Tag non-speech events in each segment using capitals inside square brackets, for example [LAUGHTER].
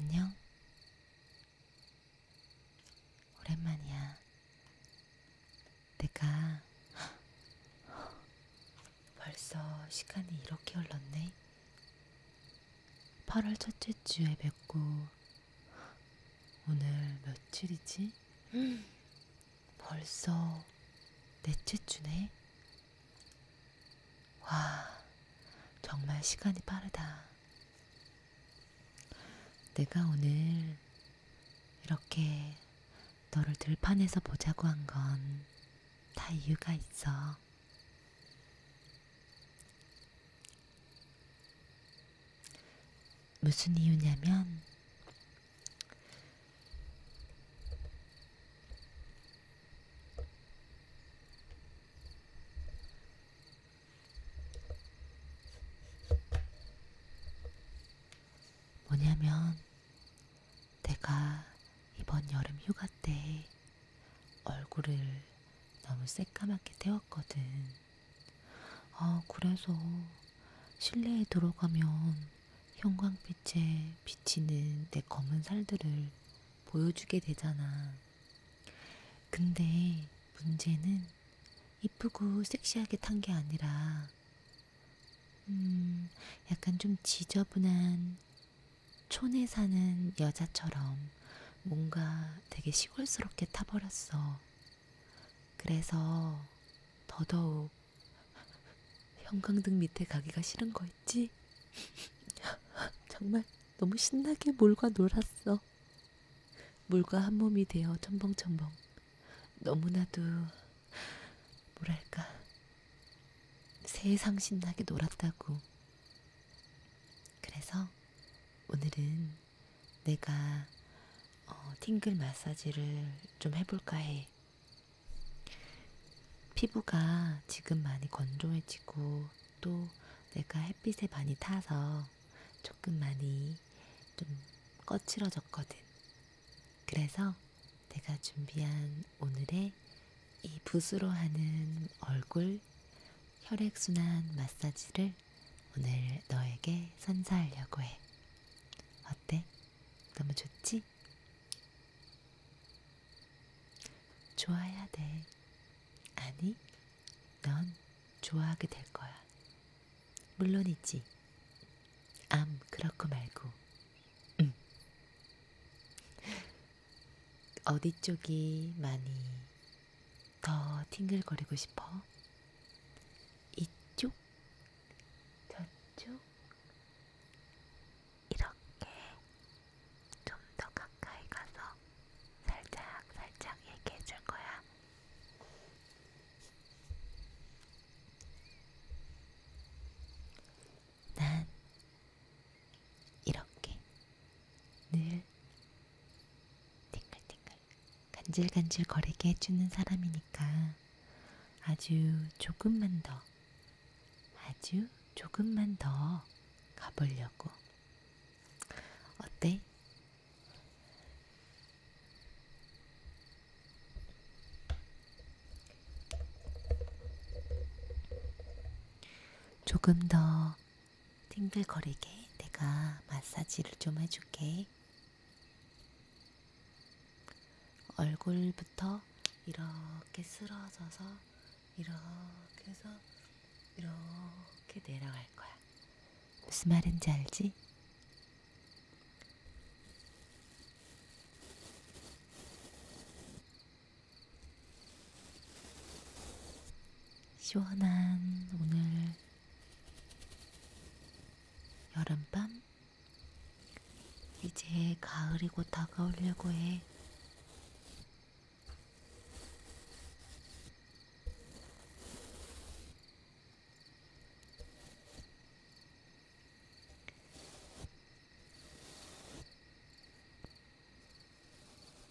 안녕. 오랜만이야. 내가 벌써 시간이 이렇게 흘렀네. 8월 첫째 주에 뵙고 오늘 며칠이지? 벌써 넷째 주네. 와, 정말 시간이 빠르다. 내가 오늘 이렇게 너를 들판에서 보자고 한 건 다 이유가 있어. 무슨 이유냐면, 뭐냐면, 내가 이번 여름 휴가 때 얼굴을 너무 새까맣게 태웠거든. 아, 그래서 실내에 들어가면 형광빛에 비치는 내 검은 살들을 보여주게 되잖아. 근데 문제는 이쁘고 섹시하게 탄 게 아니라, 음, 약간 좀 지저분한 촌에 사는 여자처럼 뭔가 되게 시골스럽게 타버렸어. 그래서 더더욱 형광등 밑에 가기가 싫은 거 있지? [LAUGHS] 정말 너무 신나게 물과 놀았어. 물과 한 몸이 되어 첨벙첨벙. 너무나도 뭐랄까 세상 신나게 놀았다고. 그래서 오늘은 내가 어, 팅글 마사지를 좀 해볼까 해. 피부가 지금 많이 건조해지고 또 내가 햇빛에 많이 타서 조금 많이 좀 거칠어졌거든. 그래서 내가 준비한 오늘의 이 붓으로 하는 얼굴 혈액순환 마사지를 오늘 너에게 선사하려고 해. 어때? 너무 좋지? 좋아야 돼. 아니, 넌 좋아하게 될 거야. 물론이지. 암, 그렇고 말고. 응. 어디 쪽이 많이 더 팅글거리고 싶어? 이쪽? 저쪽? 이렇게 좀 더 가까이 가서 살짝 살짝 얘기해 줄 거야. 난 이렇게 늘 팅글팅글 간질간질 거리게 해주는 사람이니까 아주 조금만 더, 아주 조금만 더 가보려고. 어때? 조금 더 팅글거리게 내가 마사지를 좀 해줄게. 얼굴부터 이렇게 쓰러져서 이렇게 해서 이렇게 내려갈 거야. 무슨 말인지 알지? 시원한 오늘 여름밤 이제 가을이 곧 다가오려고 해.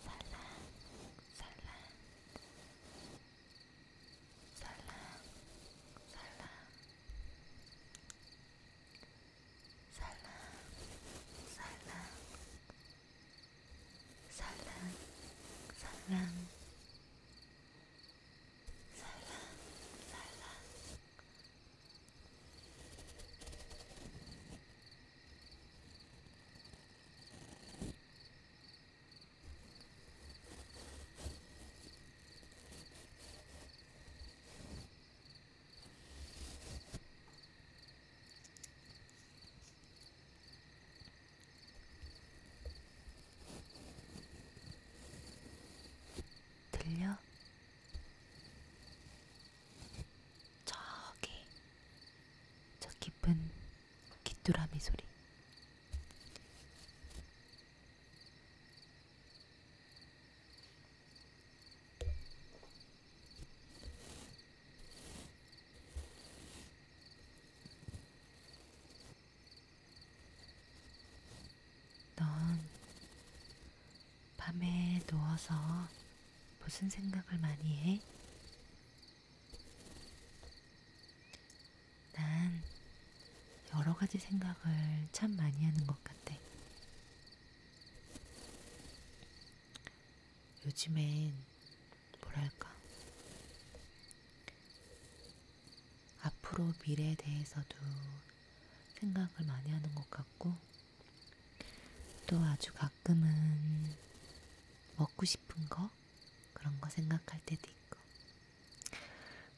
살랑 살랑 살랑 살랑 살랑 살랑 귀뚜라미 소리. 넌 밤에 누워서 무슨 생각을 많이 해? 난 여러 가지 생각을 참 많이 하는 것 같아. 요즘엔 뭐랄까. 앞으로 미래에 대해서도 생각을 많이 하는 것 같고, 또 아주 가끔은 먹고 싶은 거? 그런 거 생각할 때도 있고,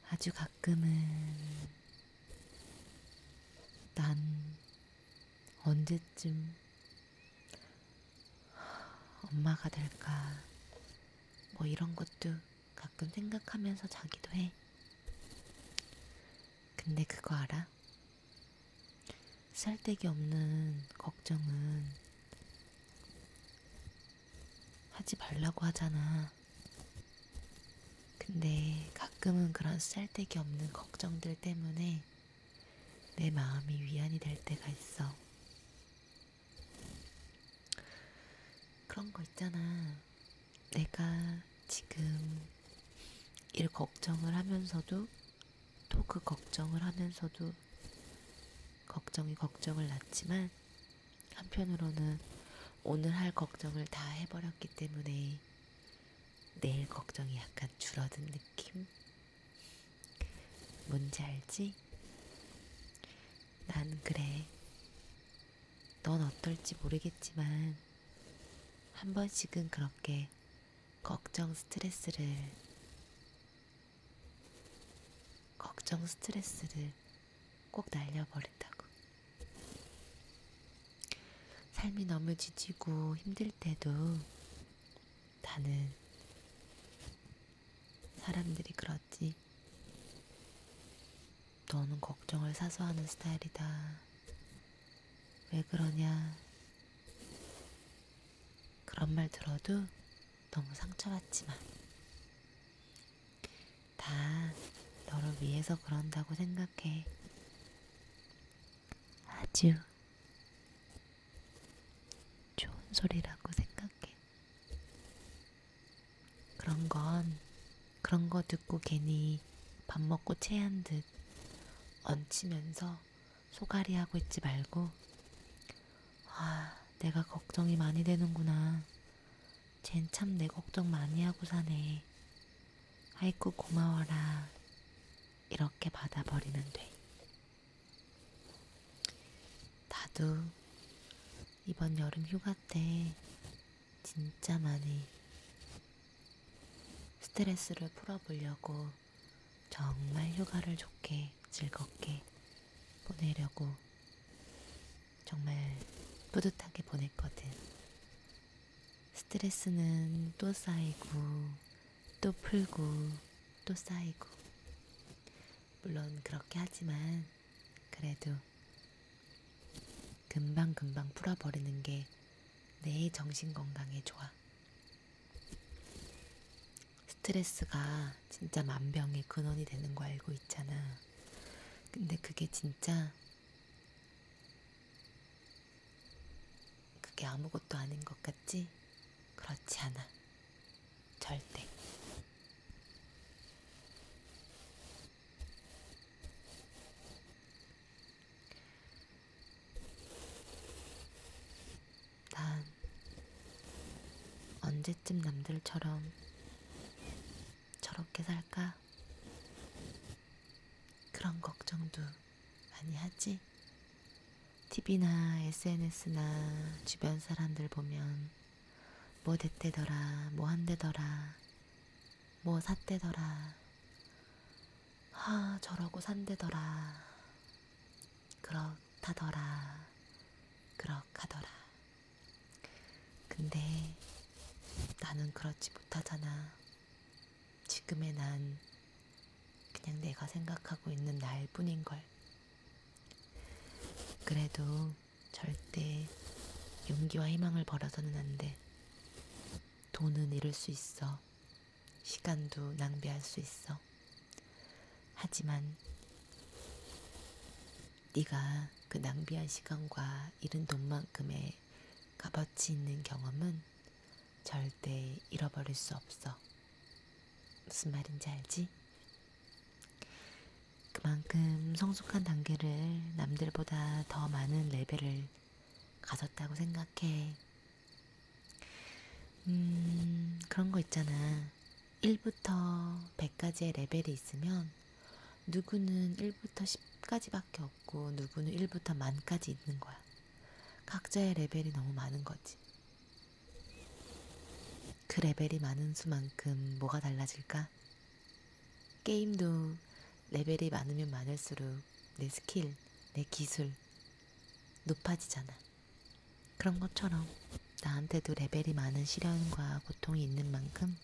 아주 가끔은 난 언제쯤 엄마가 될까, 뭐 이런 것도 가끔 생각하면서 자기도 해. 근데 그거 알아? 쓸데기 없는 걱정은 하지 말라고 하잖아. 근데 가끔은 그런 쓸데기 없는 걱정들 때문에 내 마음이 위안이 될 때가 있어. 그런 거 있잖아. 내가 지금 일 걱정을 하면서도 또 그 걱정을 하면서도 걱정이 걱정을 낳지만 한편으로는 오늘 할 걱정을 다 해버렸기 때문에 내일 걱정이 약간 줄어든 느낌? 뭔지 알지? 난 그래. 넌 어떨지 모르겠지만 한 번씩은 그렇게 걱정 스트레스를 걱정 스트레스를 꼭 날려버린다고. 삶이 너무 지치고 힘들 때도 나는 사람들이 그렇지. 너는 걱정을 사서 하는 스타일이다. 왜 그러냐? 그런 말 들어도 너무 상처받지 마. 다 너를 위해서 그런다고 생각해. 아주 좋은 소리라고 생각해. 그런 건 그런 거 듣고 괜히 밥 먹고 체한 듯 얹히면서 소갈이 하고 있지 말고 아, 내가 걱정이 많이 되는구나. 쟨 참 내 걱정 많이 하고 사네. 아이고 고마워라. 이렇게 받아버리면 돼. 나도 이번 여름 휴가 때 진짜 많이 스트레스를 풀어보려고 정말 휴가를 좋게 즐겁게 보내려고 정말 뿌듯하게 보냈거든. 스트레스는 또 쌓이고 또 풀고 또 쌓이고 물론 그렇게 하지만 그래도 금방금방 풀어버리는 게내 정신 건강에 좋아. 스트레스가 진짜 만병의 근원이 되는 거 알고 있잖아. 근데 그게 진짜 그게 아무것도 아닌 것 같지? 그렇지 않아. 절대. 난 언제쯤 남들처럼 저렇게 살까? 그런 걱정도 많이 하지? TV나 SNS나 주변 사람들 보면 뭐 됐대더라, 뭐 한대더라, 뭐 샀대더라, 하, 저러고 산대더라, 그렇다더라, 그렇하더라. 근데 나는 그렇지 못하잖아. 지금의 난 그냥 내가 생각하고 있는 나일 뿐인 걸. 그래도 절대 용기와 희망을 버려서는 안 돼. 돈은 잃을 수 있어. 시간도 낭비할 수 있어. 하지만 네가 그 낭비한 시간과 잃은 돈만큼의 값어치 있는 경험은 절대 잃어버릴 수 없어. 무슨 말인지 알지? 성숙한 단계를 남들보다 더 많은 레벨을 가졌다고 생각해. 음, 그런 거 있잖아. 1부터 100까지의 레벨이 있으면 누구는 1부터 10까지밖에 없고 누구는 1부터 만까지 있는 거야. 각자의 레벨이 너무 많은 거지. 그 레벨이 많은 수만큼 뭐가 달라질까? 게임도 레벨이 많으면 많을수록 내 스킬, 내 기술 높아지잖아. 그런 것처럼 나한테도 레벨이 많은 시련과 고통이 있는 만큼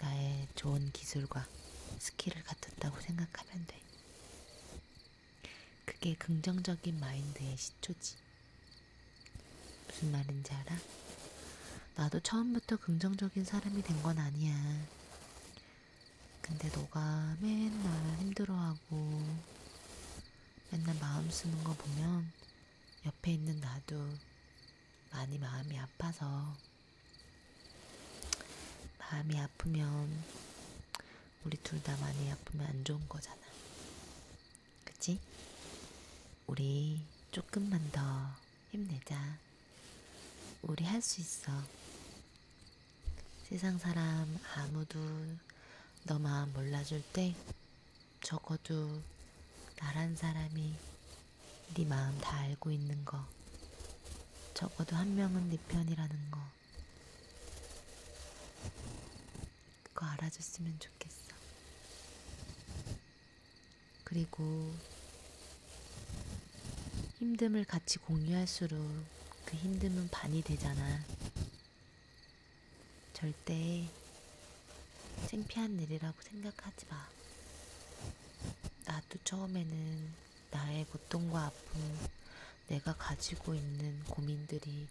나의 좋은 기술과 스킬을 갖췄다고 생각하면 돼. 그게 긍정적인 마인드의 시초지. 무슨 말인지 알아? 나도 처음부터 긍정적인 사람이 된건 아니야. 근데 너가 맨날 힘들어하고 맨날 마음 쓰는 거 보면 옆에 있는 나도 많이 마음이 아파서 마음이 아프면 우리 둘다 많이 아프면 안 좋은 거잖아. 그치? 우리 조금만 더 힘내자. 우리 할수 있어. 세상 사람 아무도 너 마음 몰라줄 때 적어도 나란 사람이 네 마음 다 알고 있는 거 적어도 한 명은 네 편이라는 거 그거 알아줬으면 좋겠어. 그리고 힘듦을 같이 공유할수록 그 힘듦은 반이 되잖아. 절대 창피한 일이라고 생각하지 마. 나도 처음에는 나의 고통과 아픔, 내가 가지고 있는 고민들이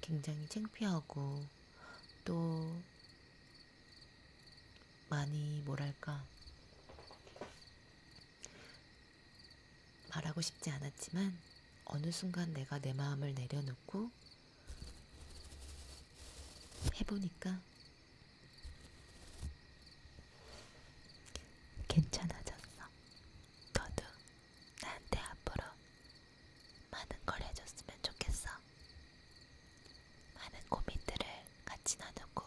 굉장히 창피하고 또 많이 뭐랄까 말하고 싶지 않았지만 어느 순간 내가 내 마음을 내려놓고 해보니까 괜찮아졌어. 너도 나한테 앞으로 많은 걸 해줬으면 좋겠어. 많은 고민들을 같이 나누고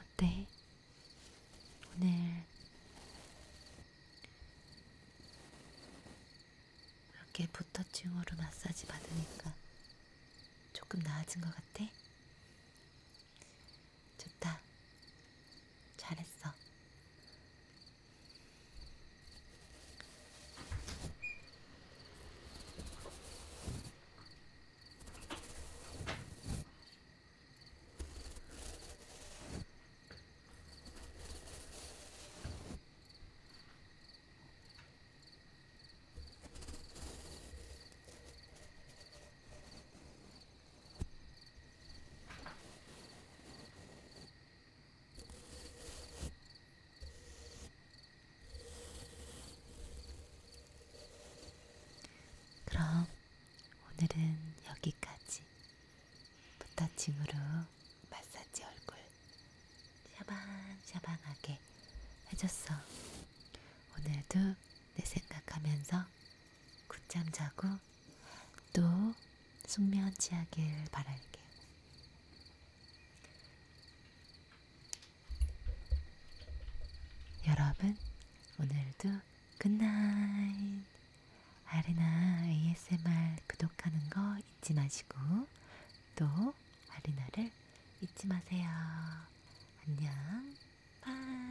어때? 오늘 이렇게 붓터칭으로 마사지 받으니까 조금 나아진 것 같아? 중심으로 마사지 얼굴 샤방샤방하게 해줬어. 오늘도 내 생각하면서 굿잠 자고 또 숙면 취하길 바랄게. 여러분 오늘도 굿나잇 아레나 ASMR 구독하는 거 잊지 마시고 또 가리나를 잊지 마세요. 안녕. 바이.